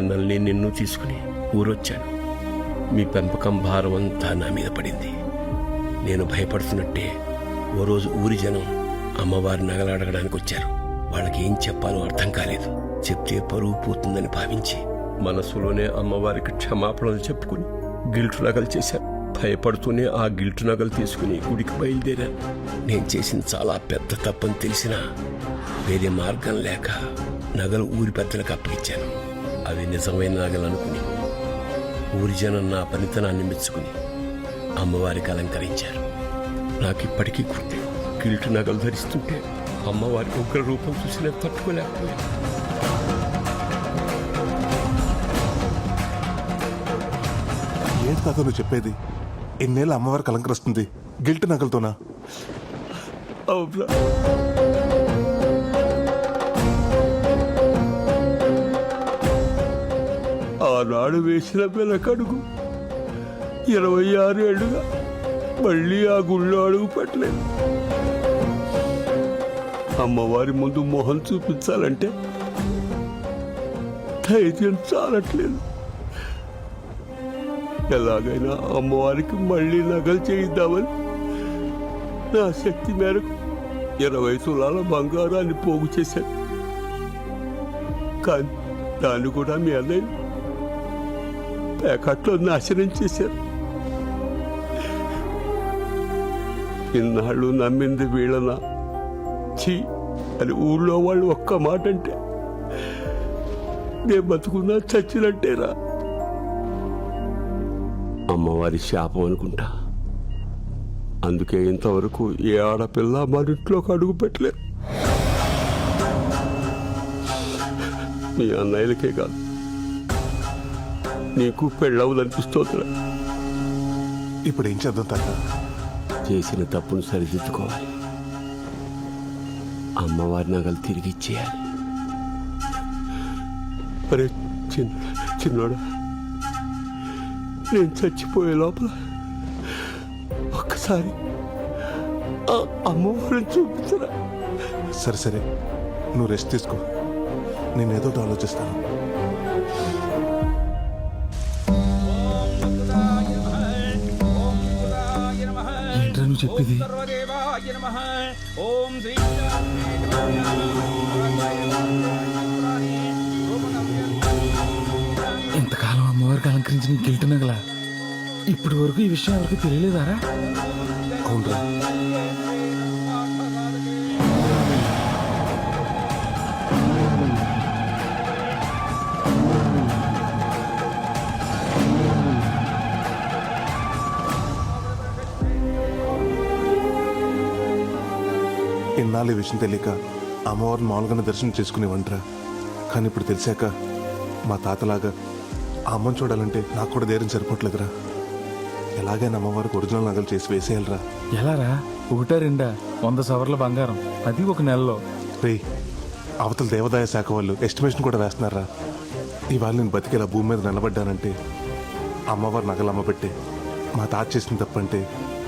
అన్నల్ని నిన్ను తీసుకుని ఊరొచ్చాను. మీ పెంపకం భారం అంతా నా మీద పడింది. నేను భయపడుతున్నట్టే ఓ రోజు ఊరి జనం అమ్మవారి నగలాడగడానికి వచ్చారు. వాళ్ళకి ఏం చెప్పాలో అర్థం కాలేదు. చెప్తే పరువు పోతుందని భావించి మనసులోనే అమ్మవారికి క్షమాపణలు చెప్పుకుని గిల్టు నగలు చేశాను భయపడుతూనే ఆ గిల్టు నగలు తీసుకుని గుడికి బయలుదేరాను నేను చేసిన చాలా పెద్ద తప్పని తెలిసినా వేరే మార్గం లేక నగలు ఊరి పెద్దలకు అప్పగించాను అవి నిజమైన నగలు అనుకుని ఊరి జనం నా పనితనాన్ని మెచ్చుకుని అమ్మవారికి అలంకరించారు. నాకు ఇప్పటికీ గుర్తు కిల్టు నగలు ధరిస్తుంటే అమ్మవారి ఉగ్ర రూపం చూసి నేను తట్టుకోలేకపోయాను. ఏంటి తాత నువ్వు చెప్పేది? ఎన్నేళ్ళ అమ్మవారికి అలంకరిస్తుంది గిల్ట్ నగలతోనా? అవునా ఆనాడు వేసిన వెనకడుగు. ఇరవై ఆరు ఏళ్ళుగా మళ్ళీ ఆ గుళ్ళో అడుగు పెట్టలేదు. అమ్మవారి ముందు మొహం చూపించాలంటే ధైర్యం చాలట్లేదు. ఎలాగైనా అమ్మవారికి మళ్ళీ నగలు చేయిద్దామని నా శక్తి మేరకు ఇరవై తులాల బంగారాన్ని పోగు చేశాను. కానీ దాన్ని కూడా మీ అన్నయ్య ప్యాకెట్లో నాశనం చేశారు. ఇన్నాళ్ళు నమ్మింది వీళ్ళనా? ఛీ అని ఊళ్ళో వాళ్ళు ఒక్క మాట అంటే నేను బతుకున్నా చచ్చినట్టేరా. అమ్మవారి శాపం అనుకుంటా. అందుకే ఇంతవరకు ఏ ఆడపిల్ల మన ఇంట్లోకి అడుగు పెట్టలేదు. మీ అన్నయ్యలకే కాదు నీకు పెళ్ళవుదనిపిస్తోందిరా ఇప్పుడు ఏం చేద్దాం తాత? చేసిన తప్పును సరిదిద్దుకోవాలి. అమ్మవారి నగలు తిరిగి ఇచ్చేయాలి. అరే చిన్న చిన్నోడా. నేను చచ్చిపోయే లోపల ఒక్కసారి అమ్మవారిని చూపించరా. సరే సరే. నువ్వు రెస్ట్ తీసుకో. నేను ఏదో ఒకటి ఆలోచిస్తాను. నువ్వు చెప్పేది. ఓం ఇంతకాలం అమ్మవారికి అలంకరించిన గిల్ట్ నగల ఇప్పటి వరకు ఈ విషయం ఎవరికి తెలియలేదారా? అవునరా. ఇన్నాళ్ళు విషయం తెలియక అమ్మవారిని మామూలుగానే దర్శనం చేసుకునేవంటరా. కానీ ఇప్పుడు తెలిసాక మా తాతలాగా ఆ అమ్మని చూడాలంటే నాకు కూడా ధైర్యం సరిపోవట్లేదురా. ఎలాగైనా అమ్మవారికి ఒరిజినల్ నగలు చేసి వేసేయాలిరా. ఎలారా? ఒకటా రెండా? వంద సవర్ల బంగారం. అది ఒక నెలలో. రే అవతల దేవాదాయ శాఖ వాళ్ళు ఎస్టిమేషన్ కూడా వేస్తున్నారా? ఇవాళ నేను బతికేలా భూమి మీద నిలబడ్డానంటే అమ్మవారు నగలు అమ్మబెట్టే మా తాత చేసిన తప్పంటే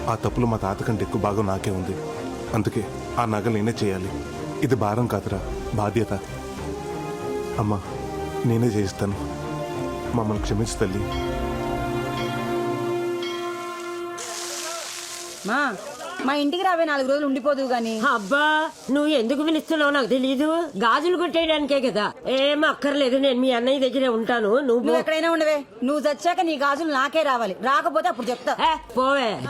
ఆ తప్పులు మా తాత కంటే ఎక్కువ భాగం నాకే ఉంది. అందుకే ఆ నగలు నేనే చేయాలి. ఇది భారం కాదురా బాధ్యత. అమ్మా నేనే చేయిస్తాను. మమ్మల్ని క్షమించు తల్లి. మా మా ఇంటికి రావే నాలుగు రోజులు ఉండిపోదు గాని. అబ్బా నువ్వు ఎందుకు పిలుస్తున్నావు నాకు తెలీదు. గాజులు కొట్టేయడానికే కదా. ఏం అక్కర్లేదు నేను మీ అన్నయ్య దగ్గరే ఉంటాను. నువ్వు నువ్వు. ఎక్కడైనా ఉండవే. నువ్వు చచ్చాక నీ గాజులు నాకే రావాలి. రాకపోతే అప్పుడు చెప్తా. ఏ, పోవే.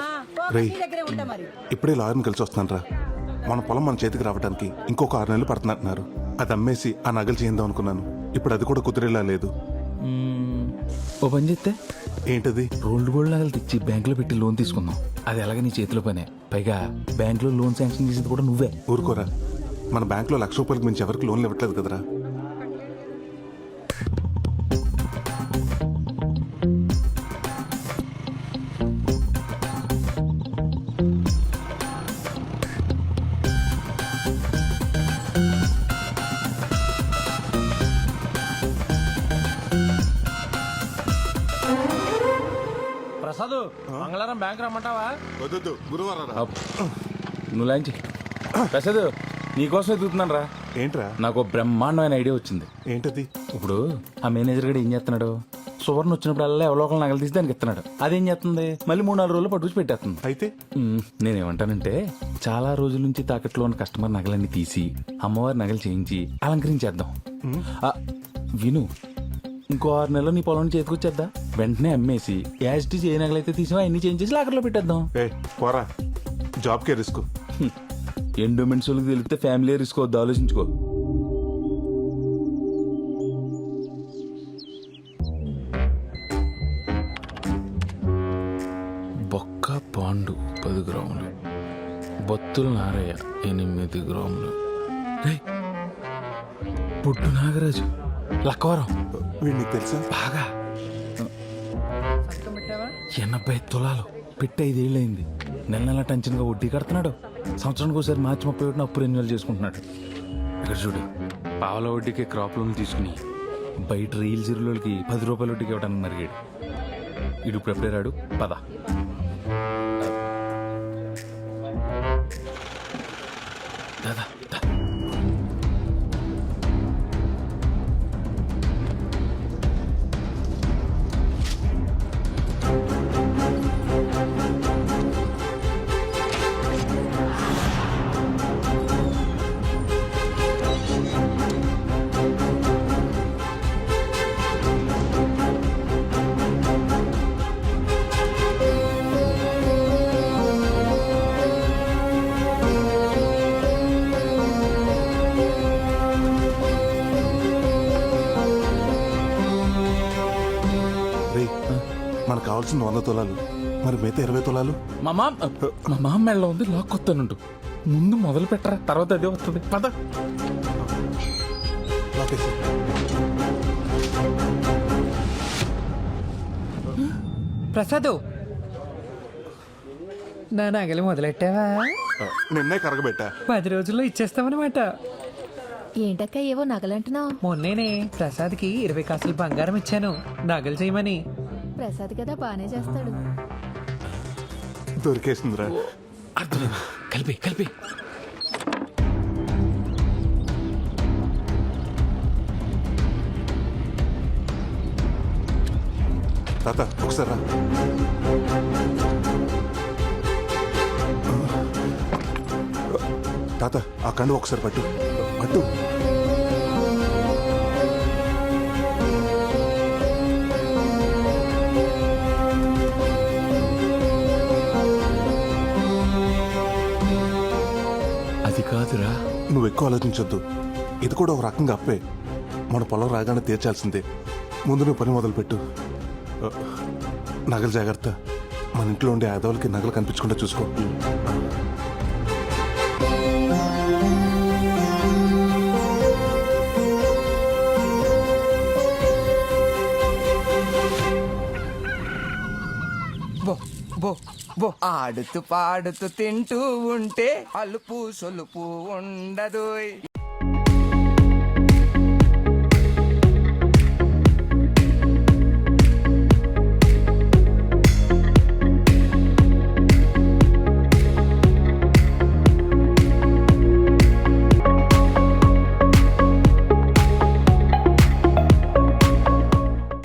రేయ్. నీ దగ్గరే ఉంటా మరి. ఇప్పుడే లాయర్ని కలిసి వస్తాను రా మన పొలం మన చేతికి రావడానికి ఇంకొక ఆరు నెలలు పడుతున్నట్టున్నారు. అది అమ్మేసి ఆ నగలు చేయిందాం అనుకున్నాను. ఇప్పుడు అది కూడా కుదిరేలా లేదు. మ్మ్. ఓ పని చేస్తే ఏంటది? రోల్డ్ గోల్డ్ నగలు తెచ్చి బ్యాంకులో పెట్టి లోన్ తీసుకుందాం. అది ఎలాగ నీ చేతిలో పనే. పైగా బ్యాంకులో లోన్ శాంక్షన్ చేసేది కూడా నువ్వే. ఊరుకోరా. మన బ్యాంకులో లక్ష రూపాయలకు మించి ఎవరికి లోన్లు ఇవ్వట్లేదు కదరా. మంగళవారం బ్యాంక్ రమ్మంటావా? వద్దు గురువారం. నువ్వు లాంచి. ప్రసాద్ నీకోసం ఎదుగుతున్నాను రా. ఏంట్రా? నాకు ఓ బ్రహ్మాండమైన ఐడియా వచ్చింది. ఏంటది? ఇప్పుడు ఆ మేనేజర్ గడు ఏం చేస్తున్నాడు? సువర్ణ వచ్చినప్పుడల్లా ఎవరో ఒకరు నగలు తీసి దానికి ఇస్తున్నాడు. అదేం చేస్తుంది? మళ్ళీ మూడు నాలుగు రోజులు పట్టుకుని పెట్టేస్తుంది. అయితే? మ్మ్, నేనేమంటానంటే చాలా రోజుల నుంచి తాకట్లో ఉన్న కస్టమర్ నగలన్నీ తీసి అమ్మవారి నగలు చేయించి అలంకరించేద్దాం. ఆ, విను ఇంకో ఆరు నెలలు నీ పొలం చేతికొచ్చేద్దా? వెంటనే అమ్మేసి యాజిటీ ఏ నగలైతే తీసినా అన్ని చేంజ్ చేసి లాకర్లో పెట్టేద్దాం. ఏ పోరా. జాబ్కే రిస్క్ ఎండోమెంట్స్ వాళ్ళకి తెలిపితే ఫ్యామిలీ రిస్క్ వద్దు. ఆలోచించుకో. బొక్క పాండు పది గ్రాములు. బొత్తుల నారయ్య ఎనిమిది గ్రాములు. రేయ్, పుట్టు నాగరాజు. లక్కవరం. వీడు నీకు తెలుసా? బాగా. ఎనభై తులాలు. పెట్టి ఐదేళ్ళైంది నెల నెల టెన్షన్గా వడ్డీ కడుతున్నాడు. సంవత్సరానికి ఒకసారి మార్చి ముప్పై ఒకటిన అప్పు రెన్యువల్ చేసుకుంటున్నాడు. ఇక్కడ చూడు పావల వడ్డీకి క్రాప్ లోన్ తీసుకుని బయట రీల్ జీరోలకి పది రూపాయల వడ్డీకి ఇవ్వడానికి మరిగాడు. ఇడు ఇప్పుడు ఆడు రాడు? పద. కావాల్సిన వంద తులాలు మరి మిగతా ఇరవై తులాలు? మా మామ మా మామ మెళ్ళ ఉంది లాక్కొత్తానుంటు ముందు మొదలు పెట్టరా తర్వాత అదే వస్తుంది. పద. ప్రసాదు. నా నగలు మొదలెట్టావా? నిన్నే కరగబెట్టా. పది రోజుల్లో ఇచ్చేస్తామన్నమాట. ఏంటక్క ఏవో నగలంటున్నావు? మొన్నేనే ప్రసాద్కి ఇరవై కాసులు బంగారం ఇచ్చాను. నగలు చేయమని. ప్రసాద్ కదా బానే చేస్తాడు. దొరికేసిందిరా. అర్థమైంది. కలిపి కలిపి. తాత ఒకసారి రా. తాత ఆ కండు ఒకసారి పట్టు. పట్టు. కాదురా. నువ్వు ఎక్కువ ఆలోచించొద్దు. ఇది కూడా ఒక రకంగా అప్పే. మన పొలం రాగానే తీర్చాల్సిందే. ముందు నువ్వు పని మొదలుపెట్టు. నగలు జాగ్రత్త. మన ఇంట్లో ఉండే ఆదవులకి నగలు కనిపించకుండా చూసుకో. బో. ఆడుతూ పాడుతూ తింటూ ఉంటే అలుపు సొలుపు ఉండదు.